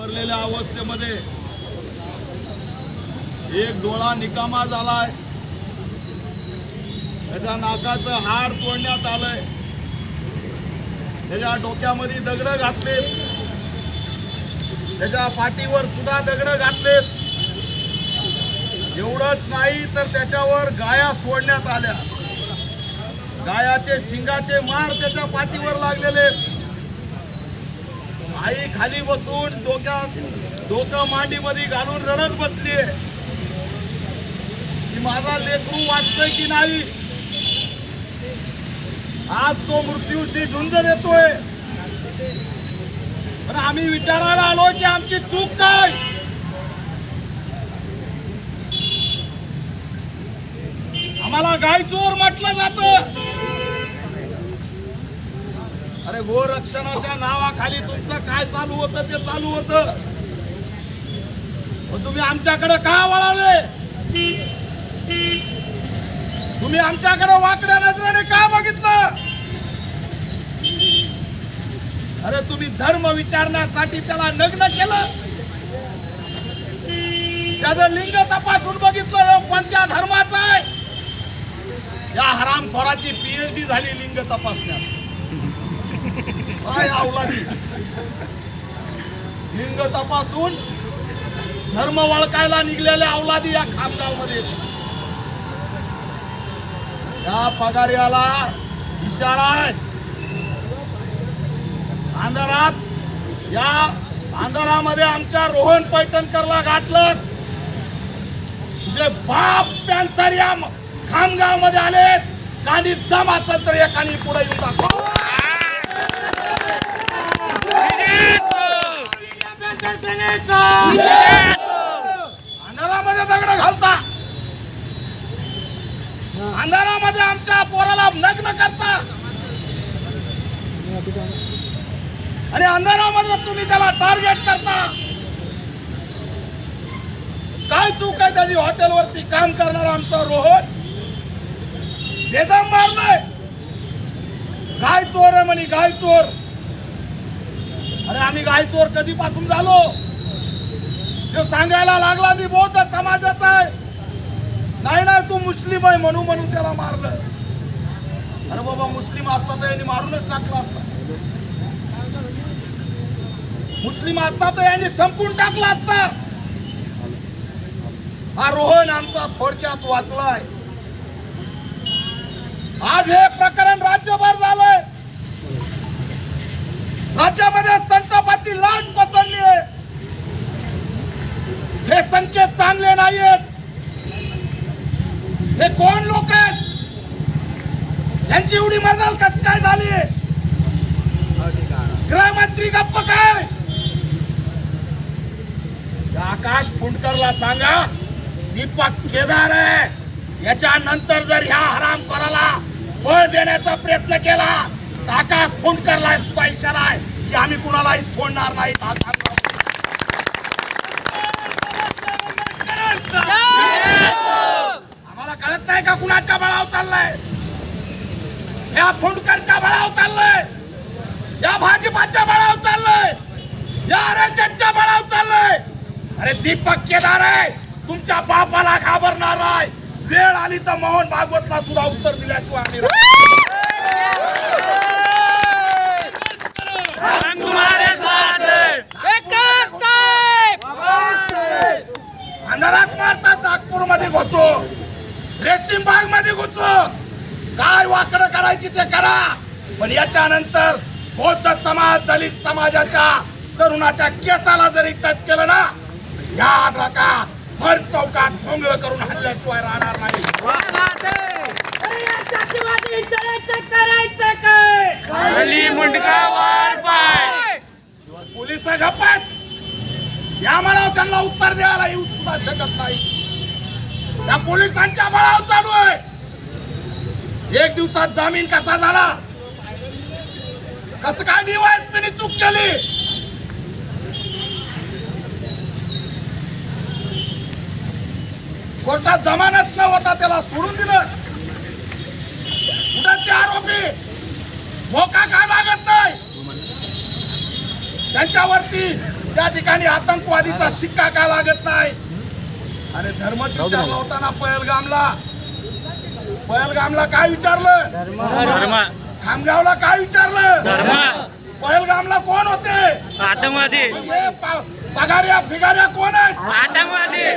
भरलेल्या अवस्थेमध्ये एक डोळा निकामा झालाय. त्याच्या नाकाचं हाड तोडण्यात आलंय. त्याच्या डोक्यामध्ये दगड घातलेत. त्याच्या पाठीवर सुद्धा दगड घातलेत. एवढंच नाही तर त्याच्यावर गाया सोडण्यात आल्या. गायाचे शिंगाचे मार त्याच्या पाठीवर लागलेले आहेत. आई खाली बसून डोक्यात डोकं मांडीमध्ये घालून रडत बसली की माझा लेकरू वाटतंय की नाही? आज तो मृत्यूशी झुंज देतोय पण आम्ही विचारायला आलो की आमची चूक काय? आम्हाला गाय चोर म्हटलं जातं. अरे गोरक्षणाच्या नावाखाली तुमचं काय चालू होतं ते चालू होतं. पण तुम्ही आमच्याकडे का वळाले? तुम्ही आमच्याकडे वाकड्या नजरेने का बघितलं? अरे तुम्ही धर्म विचारण्यासाठी त्याला नग्न केलं? त्याचं लिंग तपासून बघितलं कोणत्या धर्माचं आहे? या हरामखोराची पीएचडी झाली लिंग तपासण्यास. काय अवलादी लिंग तपासून धर्म वळकायला निघलेल्या अवलादी या खामगावमध्ये या पगार्याला इशारा आहे. अंधारात या अंधारामध्ये आमच्या रोहन पैठणकरला गाठलं जे बाप पॅन्थर या खामगावमध्ये आले कानी दम असेल तर एकानी पुढे येऊन दाखव. अंधारामध्ये दगड घालता. अंधारामध्ये आमच्या पोराला नग्न करता. आणि अंधारामध्ये तुम्ही त्याला टार्गेट करता. काय चूक आहे त्याची हॉटेलवरती काम करणार आमचा रोहन? बेदम मारलाय. गाय चोर आहे म्हणे गाय चोर. अरे आम्ही गाय चोर कधीपासून झालो? तो सांगायला लागला मी बौद्ध समाजाचा आहे. नाही नाही तू मुस्लिम आहे म्हणून म्हणून त्याला मारलं. अरे बाबा मुस्लिम असतात यांनी मारूनच टाकला असता. मुस्लिम असता तर यांनी संपून टाकला असता. हा रोहन आमचा थोडक्यात वाचलाय. आज हे प्रकरण राज्यभर झालं यांची एवढी मजाल कस काय झाली? गृहमंत्री गप्प काय? आकाश फुंडकरला सांगा दीपक केदार आहे. याच्यानंतर जर ह्या हराम कराला बळ देण्याचा प्रयत्न केला तर आकाश फुंडकरला इशारा आहे. की आम्ही कुणालाही सोडणार नाही हा सांगा. आम्हाला कळत नाही का कुणाच्या बळावर चाललंय या फुंडकरच्या बळावर चाललंय. या भाजपाच्या बळावर चाललंय. या आरक्षणच्या बळावर चाललंय. अरे दीपक केदार आहे. तुमच्या बापाला घाबरणार आहे वेळ आली तर मोहन भागवतला सुद्धा उत्तर दिल्याशिवाय अंधारात मारतात नागपूरमध्ये घुसो. रेशीम बागमध्ये घुसो. काय वाकड करायची ते करा. पण याच्यानंतर बौद्ध समाज दलित समाजाच्या तरुणाच्या केसाला जरी टच केलं ना याद राखा भर चौकात भोंगळ करून हल्ल्याशिवाय राहणार नाही. खाली पोलीस गप्पात या म्हणाव त्यांना उत्तर द्यायला येऊ सुद्धा शकत नाही. त्या पोलिसांच्या बळावर चालू आहे. एक दिवसात जामीन कसा झाला? कसं काय डीवायसपीने चूक केली? कोर्टात जमानत न होता त्याला सोडून दिलं. कुठं ते आरोपी मोका का लागत नाही? त्यांच्यावरती त्या ठिकाणी आतंकवादीचा शिक्का का लागत नाही? अरे धर्म विचारला होता ना. पहलगामला पहलगामला काय विचारलं? धर्म. खामगावला काय विचारलं? धर्म. पहलगामला कोण होते? आतंकवादी. प- पगाऱ्या फिगाऱ्या कोण आहेत? आतंकवादी. हे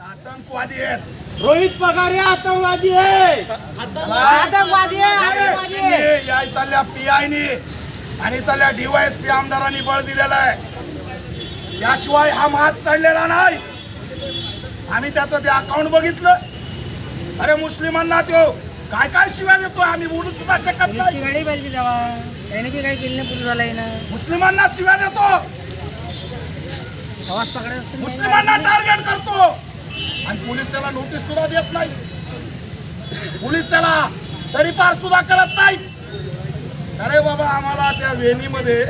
आतंकवादी आहेत. रोहित पगार हे आतंकवादी. आहे आतंकवादी आहे. या इथल्या पीआयनी आणि इथल्या डीवायएसपी आमदारांनी बळ दिलेलं आहे. याशिवाय हा मात चढलेला नाही. आम्ही त्याचं ते अकाउंट बघितलं. अरे मुस्लिमांना तो काय काय शिवाय देतो आम्ही बोलू सुद्धा शकत नाही. गाडी पाहिजे तेव्हा. त्याने बी काही केलं पुढे झालंय ना. मुस्लिमांना शिव्या देतो. आवाज असतो. मुस्लिमांना टार्गेट करतो. आणि पोलीस त्याला नोटीस सुद्धा देत नाही. पोलीस त्याला तडीपार सुद्धा करत नाही. अरे बाबा आम्हाला त्या वेणीमध्ये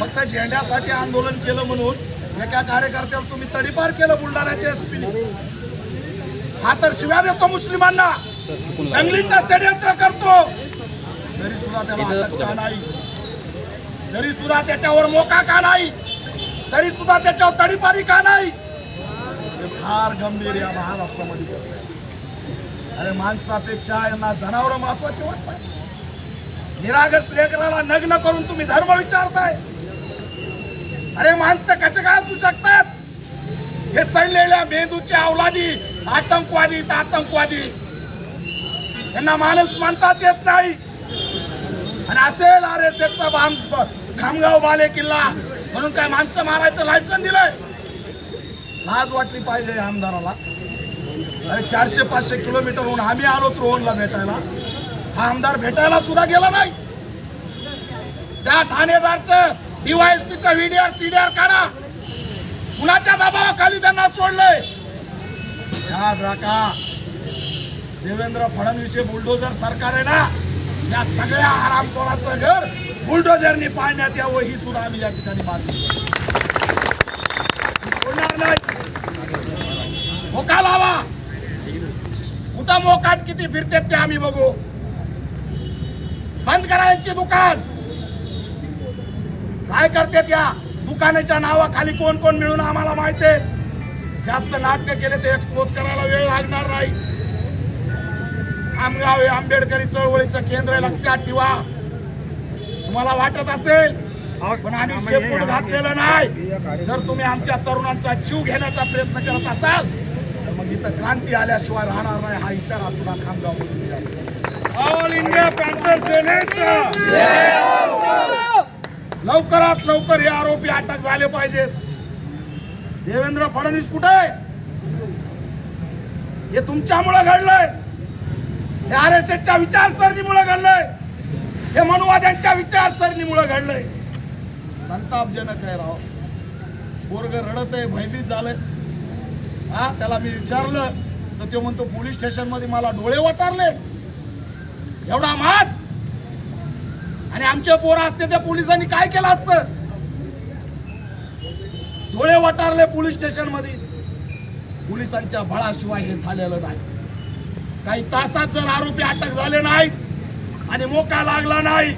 फक्त झेंड्यासाठी आंदोलन केलं म्हणून एका कार्यकर्त्याला तुम्ही तडीपार केलं बुलढाण्याच्या एसपीने हा तर शिव्या देतो मुस्लिमांना. दंगलीचा षडयंत्र करतो. तरी सुद्धा त्याला का नाही तरी सुद्धा त्याच्यावर मोका का नाही तरी सुद्धा त्याच्यावर तडीपारी का नाही हे फार गंभीर या महाराष्ट्रामध्ये अरे माणसापेक्षा यांना जनावर महत्त्वाचे वाटतात निरागस लेकराला नग्न करून तुम्ही धर्म विचारताय. अरे माणसं कसे काय असू शकतात? हे सडलेल्या मेंदूचे अवलादी आतंकवादी तर आतंकवादी. यांना माणूस म्हणताच येत नाही. आणि असेल आर एस एसचा बाम खामगाव बाले किल्ला म्हणून काय माणसं मारायचं लायसन दिलंय? लाज वाटली पाहिजे आमदाराला. अरे चारशे पाचशे किलोमीटरहून आम्ही आलो रोहनला भेटायला. हा आमदार भेटायला सुद्धा गेला नाही. त्या ठाणेदारचं डीवायएसपीचा व्हीडीआर सीडीआर काढा. कुणाच्या दबावाखाली त्यांना सोडलंय? याद राखा देवेंद्र फडणवीसचे बुलडोजर सरकार आहे ना या सगळ्या आरामखोराचं घर बुलडोजरनी पाळण्यात यावं ही सुद्धा आम्ही या ठिकाणी मागणी सोडणार नाही. मोका लावा. कुठं मोकाट किती फिरतेत ते आम्ही बघू. बंद करा यांची दुकान. काय करतात या? दुकानाच्या नावाखाली कोण कोण मिळून आम्हाला माहिती आहे? जास्त नाटक केले ते एक्सपोज करायला वेळ लागणार नाही. आमगाव हे आंबेडकरी चळवळीचं केंद्र आहे, लक्षात ठेवा. तुम्हाला वाटत असेल पण आम्ही शेपूट घातलेलं नाही. जर तुम्ही आमच्या तरुणांचा जीव घेण्याचा प्रयत्न करत असाल तर मग इथं क्रांती आल्याशिवाय राहणार नाही हा इशारा सुद्धा खामगाव ऑल इंडिया पॅन्थर सेनेचा लवकरात लवकर हे आरोपी अटक झाले पाहिजेत. देवेंद्र फडणवीस कुठे आहे? हे तुमच्यामुळे घडलंय. हे आर एस एसच्या विचारसरणीमुळे घडलंय. हे मनुवाद्यांच्या विचारसरणीमुळे घडलंय. संतापजनक आहे राव. पोरग रडत आहे भयभीत झालंय. हा त्याला मी विचारलं तर तो म्हणतो पोलीस स्टेशनमध्ये मला डोळे वटारले. एवढा माज. आणि आमचे पोरं असते त्या पोलिसांनी काय केलं असतं? डोळे वटारले पोलीस स्टेशनमध्ये. पोलिसांच्या बळाशिवाय हे झालेलं नाही. काही तासात जर आरोपी अटक झाले नाहीत आणि मोका लागला नाही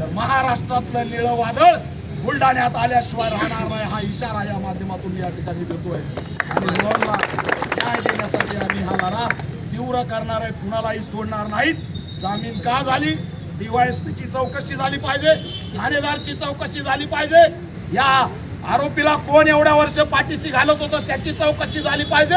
तर महाराष्ट्रातलं निळं वादळ बुलढाण्यात आल्याशिवाय राहणार नाही. हा इशारा या माध्यमातून या ठिकाणी देतोय. आणि लोणला न्याय देण्यासाठी आम्ही हा लढा तीव्र करणार आहे कुणालाही सोडणार नाहीत. जामीन का झाली? डीवायएसपीची चौकशी झाली पाहिजे. ठाणेदारची चौकशी झाली पाहिजे. या आरोपीला कोण एवढ्या वर्ष पाठीशी घालत होतं त्याची चौकशी झाली पाहिजे.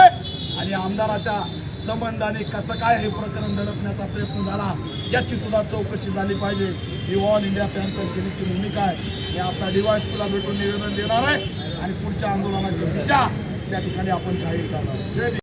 आणि आमदाराच्या संबंधाने कसं काय हे प्रकरण दडपण्याचा प्रयत्न झाला याची सुद्धा चौकशी झाली पाहिजे. ही ऑल इंडिया पॅन्थर सेनेची भूमिका आहे. आपला आता डीवायसपीला भेटून निवेदन देणार आहे. आणि पुढच्या आंदोलनाची दिशा त्या ठिकाणी आपण जाहीर करणार जय